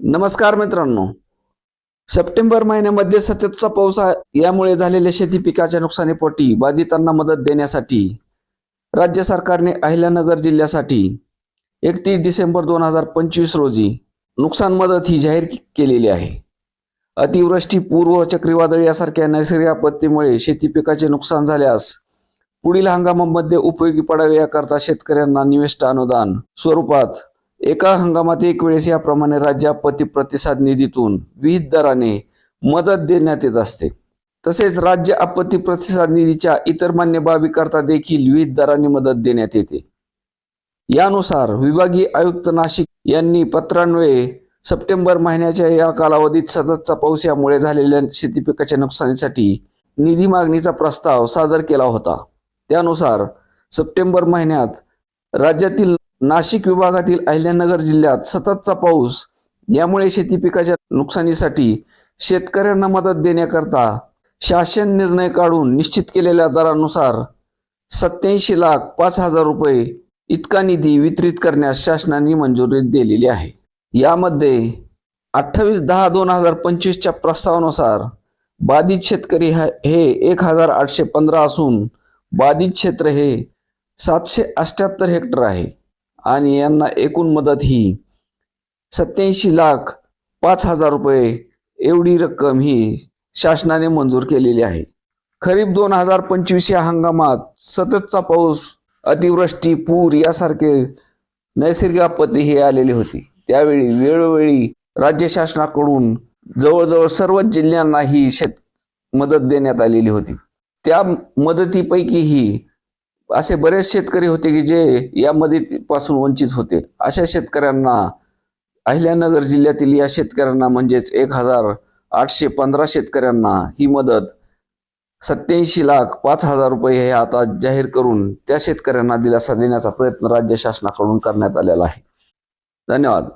नमस्कार मित्रांनो. सप्टेंबर महिन्यामध्ये सततचा पाऊस यामुळे झालेल्या शेती पिकाच्या नुकसानीपोटी बाधितांना मदत देण्यासाठी राज्य सरकारने अहिल्यानगर जिल्ह्यासाठी एकतीस डिसेंबर दोन हजार पंचवीस रोजी नुकसान मदत ही जाहीर केलेली आहे. अतिवृष्टी पूर्व चक्रीवादळ यासारख्या नैसर्गिक आपत्तीमुळे शेती पिकाचे नुकसान झाल्यास पुढील हंगामामध्ये उपयोगी पडावे याकरता शेतकऱ्यांना निविष्ट अनुदान स्वरूपात एका हंगामात एक वेळेस याप्रमाणे राज्य आपत्ती प्रतिसाद निधीतून विविध दराने मदत देण्यात येत असते. तसेच राज्य आपत्ती प्रतिसाद निधीच्या इतर मान्य बाबीकरता देखील विविध दराने मदत देण्यात येते. यानुसार विभागीय आयुक्त नाशिक यांनी पत्रान्वये सप्टेंबर महिन्याच्या या कालावधीत सततचा पाऊस यामुळे झालेल्या शेती पिकाच्या नुकसानीसाठी निधी मागणीचा प्रस्ताव सादर केला होता. त्यानुसार सप्टेंबर महिन्यात राज्यातील नाशिक विभागातील अहिल्यानगर जिल्ह्यात सततचा पाऊस. यामुळे शेती पिकाच्या नुकसानीसाठी शेतकऱ्यांना मदत देण्याकरता शासन निर्णय काढून निश्चित केलेल्या दरानुसार सत्याऐंशी लाख पाच हजार रुपये इतका निधी वितरित करण्यास शासनाने मंजुरी दिलेली आहे. यामध्ये अठ्ठावीस दहा दोन हजार पंचवीसच्या प्रस्तावानुसार बाधित शेतकरी हा- हे एक हजार आठशे पंधरा असून बाधित क्षेत्र हे सातशे अठ्याहत्तर हेक्टर आहे. आणि यांना एकूण मदत ही सत्याऐंशी लाख पाच हजार रुपये एवढी रक्कम ही शासनाने मंजूर केलेली आहे. खरीप दोन हजार पंचवीस या हंगामात सततचा पाऊस अतिवृष्टी पूर यासारखे नैसर्गिक आपत्ती ही आलेली होती. त्यावेळी वेळोवेळी राज्य शासनाकडून जवळजवळ सर्वच जिल्ह्यांना ही शेत मदत देण्यात आलेली होती. त्या मदतीपैकीही असे बरेच शेतकरी होते की जे या मदतीपासून वंचित होते. अशा शेतकऱ्यांना अहिल्यानगर जिल्ह्यातील या शेतकऱ्यांना म्हणजेच एक हजार आठशे पंधरा शेतकऱ्यांना ही मदत सत्याऐंशी लाख पाच हजार रुपये हे आता जाहीर करून त्या शेतकऱ्यांना दिलासा देण्याचा प्रयत्न राज्य शासनाकडून करण्यात आलेला आहे. धन्यवाद.